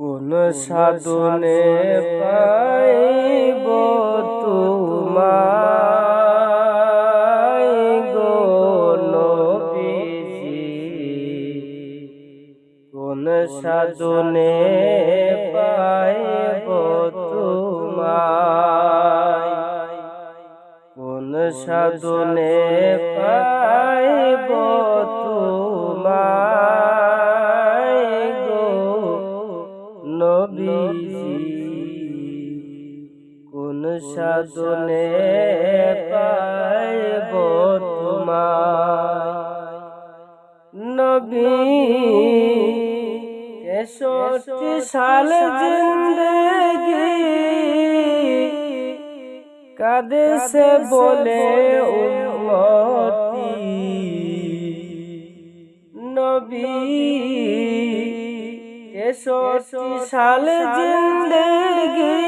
কোন সাধনে পাইব তোমায় কোন সাধনে পাইব তোমায়। কোন সাধনে পাইব সাধনে পাইব তোমায়। নবী তেষট্টি সাল জিন্দগি কাদে সে বলে উম্মতি। নবী তেষট্টি সাল জিন্দগি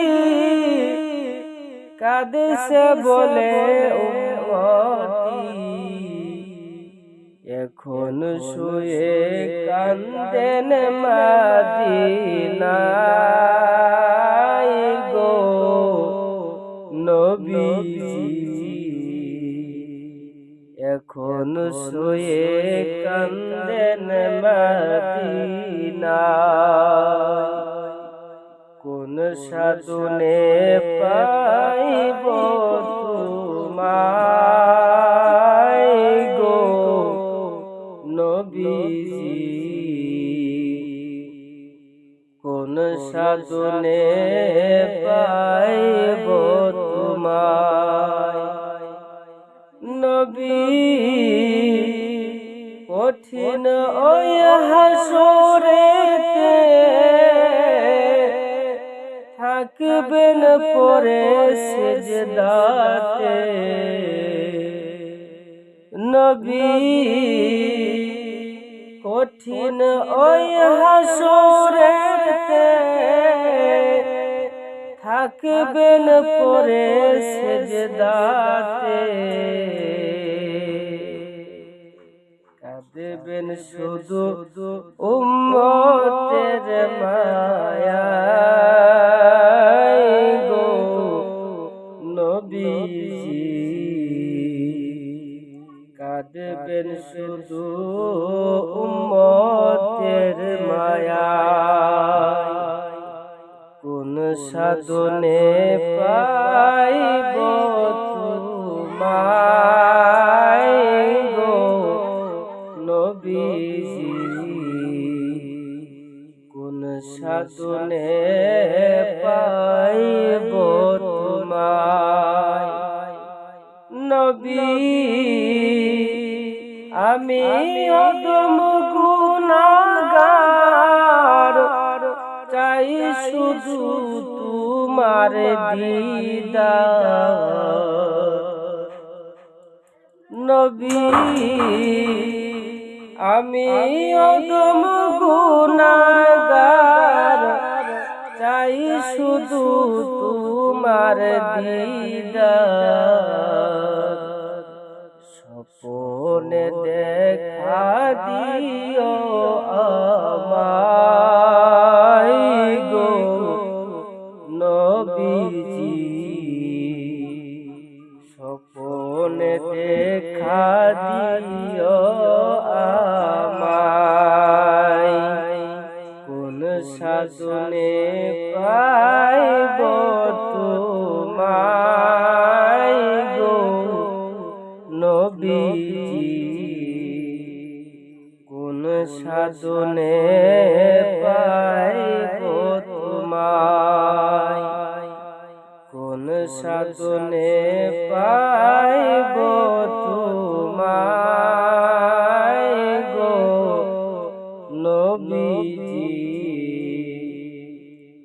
কাদে সে বলে উম্মতি। এখন শুয়ে কান্দেন মাদিনায় গো নবীজি। এখন শুয়ে কান্দেন মাদিনায়। কোন সাধনে পাইব তোমায় গো নবীজি। কোন সাধনে পাইব তোমায় নবী। কঠিন ওই হাসরেতে থাকবেন পরে সেজদাতে। নবী কঠিন ওই হাসরেতে থাকবেন পরে সেজদাতে। কাঁদবেন শুধু উম্মতের মায়া কাঁদবেন শুধু উম্মতের মায়া। কোন সাধনে পাইব তোমায় গো কোন সাধনে পাইব অদম গুনাগার চাই শুধু তোমার দিদার। নবী আমি অদম গুনাগার চাই শুধু তোমার দিদার। স্বপনে দেখা দিও আমায় গো নবীজি। স্বপনে দেখা দিও আমায়। কোন সাধনে পাইব সাধনে পাইব তোমায়। কোন সাধনে পাইব তোমায় গো নবীজি।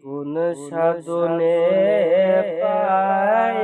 কোন সাধনে পাই